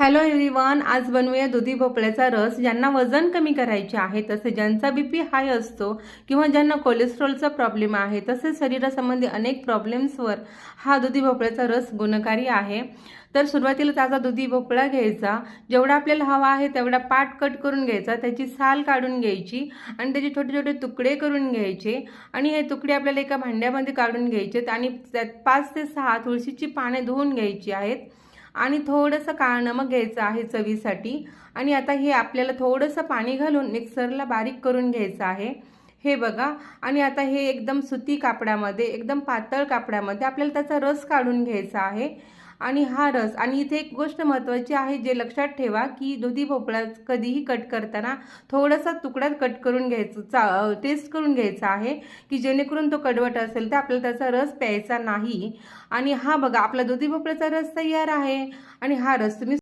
Hello everyone आज बनवूया दुधी भोपळ्याचा रस. ज्यांना वजन कमी करायचे आहे तसे ज्यांचा बी पी हाय असतो किंवा ज्यांना कोलेस्ट्रॉलचा प्रॉब्लेम आहे तसेच शरीरासंबंधी अनेक प्रॉब्लेम्सवर हा दुधी भोपळ्याचा रस गुणकारी आहे. तर सुरुवातीला ताजा दुधी भोपळा घ्यायचा. जेवढा आपल्याला हवा आहे तेवढा पाट कट करून घ्यायचा. त्याची साल काढून घ्यायची आणि त्याचे छोटे छोटे तुकडे करून घ्यायचे. आणि हे तुकडे आपल्याला एका भांड्यामध्ये काढून घ्यायचे आणि त्यात पाच ते सहा तुळशीची पाने धुवून घ्यायची आहेत. आणि थोडंसं काळं नमक घ्यायचं आहे चवीसाठी. आणि आता हे आपल्याला थोडंसं पाणी घालून मिक्सरला बारीक करून घ्यायचं आहे. हे बघा. आणि आता हे एकदम सुती कापडामध्ये एकदम पातळ कापडामध्ये आपल्याला त्याचा रस काढून घ्यायचा आहे. आणि हा रस. आणि इथे एक गोष्ट महत्त्वाची आहे जे लक्षात ठेवा की दुधी भोपळा कधीही कट करताना थोडासा तुकड्यात कट करून घ्यायचं चा टेस्ट करून घ्यायचा आहे की जेणेकरून तो कडवट असेल तर आपल्याला त्याचा रस प्यायचा नाही. आणि हा बघा आपला दुधी भोपळ्याचा रस तयार आहे. आणि हा रस तुम्ही